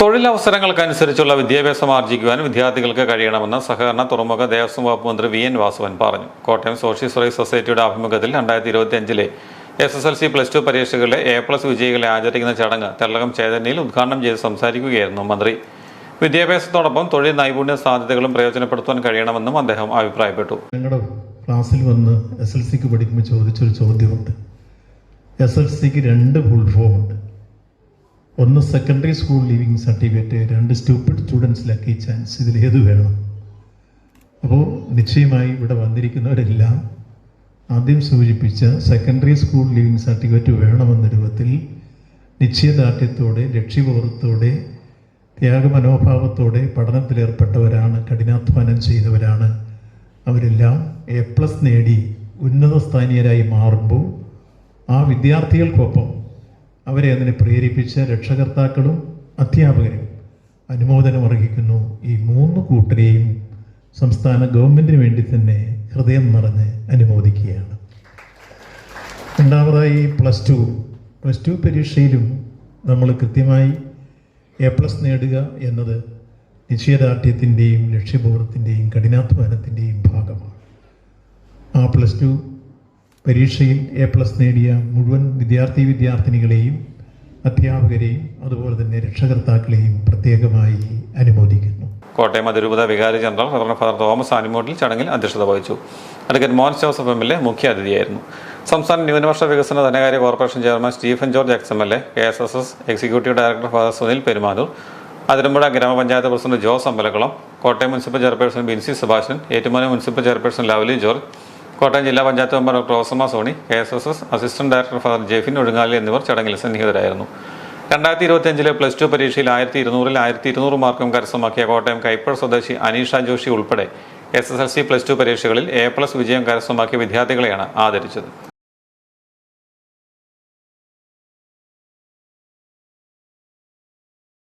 തൊഴിലവസരങ്ങൾക്കനുസരിച്ചുള്ള വിദ്യാഭ്യാസം ആർജിക്കുവാൻ വിദ്യാർത്ഥികൾക്ക് കഴിയണമെന്ന് സഹകരണ തുറമുഖ ദേവസ്വം വകുപ്പ് മന്ത്രി വി എൻ വാസവൻ പറഞ്ഞു. കോട്ടയം സോഷ്യൽ സർവീസ് സൊസൈറ്റിയുടെ ആഭിമുഖ്യത്തിൽ രണ്ടായിരത്തി ഇരുപത്തി അഞ്ചിലെ S S L C plus two പരീക്ഷകളിലെ A plus വിജയികളെ ആചരിക്കുന്ന ചടങ്ങ് തെള്ളകം ചേതന്നയിൽ ഉദ്ഘാടനം ചെയ്ത് സംസാരിക്കുകയായിരുന്നു മന്ത്രി. വിദ്യാഭ്യാസത്തോടൊപ്പം തൊഴിൽ നൈപുണ്യ സാധ്യതകളും പ്രയോജനപ്പെടുത്താൻ കഴിയണമെന്നും അദ്ദേഹം അഭിപ്രായപ്പെട്ടു. ഞങ്ങളുടെ ക്ലാസ്സിൽ വന്ന് എസ് എൽ സിക്ക് പഠിക്കുമ്പോൾ ചോദിച്ചൊരു ചോദ്യമുണ്ട്. എസ് എൽ സിക്ക് രണ്ട് ഫുൾ ഫോം ഉണ്ട്. ഒന്ന് സെക്കൻഡറി സ്കൂൾ ലീവിങ് സർട്ടിഫിക്കറ്റ് രണ്ട് സ്റ്റൂപ്പിഡ് സ്റ്റുഡൻസ് ലക്കി ചാൻസ് ഇതിൽ ഏത് വേണം? അപ്പോൾ നിശ്ചയമായി ഇവിടെ വന്നിരിക്കുന്നവരെല്ലാം ആദ്യം സൂചിപ്പിച്ച സെക്കൻഡറി സ്കൂൾ ലീവിങ് സർട്ടിഫിക്കറ്റ് വേണമെന്ന രൂപത്തിൽ നിശ്ചയദാർഢ്യത്തോടെ ലക്ഷ്യബോധത്തോടെ ത്യാഗമനോഭാവത്തോടെ പഠനത്തിലേർപ്പെട്ടവരാണ് കഠിനാധ്വാനം ചെയ്തവരാണ് അവരെല്ലാം എ പ്ലസ് നേടി ഉന്നത സ്ഥാനീയരായി മാറുമ്പോൾ ആ വിദ്യാർത്ഥികൾക്കൊപ്പം അവരെ അതിനെ പ്രേരിപ്പിച്ച രക്ഷകർത്താക്കളും അധ്യാപകരും അനുമോദനം അർഹിക്കുന്നു. ഈ മൂന്ന് കൂട്ടരെയും സംസ്ഥാന ഗവൺമെന്റിന് വേണ്ടി തന്നെ ഹൃദയം നിറഞ്ഞ് അനുമോദിക്കുകയാണ്. രണ്ടാമതായി പ്ലസ് ടു. പ്ലസ് ടു പരീക്ഷയിലും നമ്മൾ കൃത്യമായി എ പ്ലസ് നേടുക എന്നത് നിശ്ചയദാർഢ്യത്തിന്റെയും ലക്ഷ്യബോധത്തിന്റെയും കഠിനാധ്വാനത്തിന്റെയും ഭാഗമാണ്. ആ പ്ലസ് ടു പരീക്ഷയിൽ എ പ്ലസ് നേടിയ മുഴുവൻ വിദ്യാർത്ഥി വിദ്യാർത്ഥിനികളെയും അധ്യാപകരെയും അതുപോലെ തന്നെ രക്ഷകർത്താക്കളെയും പ്രത്യേകമായി അനുമോദിക്കുന്നു. കോട്ടയം അതിരൂപത വികാരി general reverend father Thomas Animottil ചടങ്ങിൽ അധ്യക്ഷത വഹിച്ചു. Advocate Mohan Joseph M L A മുഖ്യ അതിഥിയായിരുന്നു. സംസ്ഥാന ന്യൂനപക്ഷ വികസന ധനകാര്യ corporation chairman Stephen George ex M L A K S S S executive director father Sunil Perumanoor Athirampuzha ഗ്രാമപഞ്ചായത്ത് president Jose Ambalakulam Kottayam municipal chairperson Binsi Subhashan Ettumanoor municipal chairperson Lovely George Kottayam ജില്ലാ panchayat member doctor ഓസമ Soni K S S S assistant director father Jefin Ozhungali എന്നിവർ ചടങ്ങിൽ സന്നിഹിതരായിരുന്നു. രണ്ടായിരത്തി ഇരുപത്തി അഞ്ചിലെ plus two പരീക്ഷയിൽ ആയിരത്തി ഇരുന്നൂറിൽ ആയിരത്തി ഇരുന്നൂറ് മാർക്കും കരസ്ഥമാക്കിയ കോട്ടയം കൈപ്പഴ സ്വദേശി അനീഷ ജോഷി ഉൾപ്പെടെ S S L C plus two പരീക്ഷകളിൽ എ പ്ലസ് വിജയം കരസ്ഥമാക്കിയ വിദ്യാർത്ഥികളെയാണ് ആദരിച്ചത്.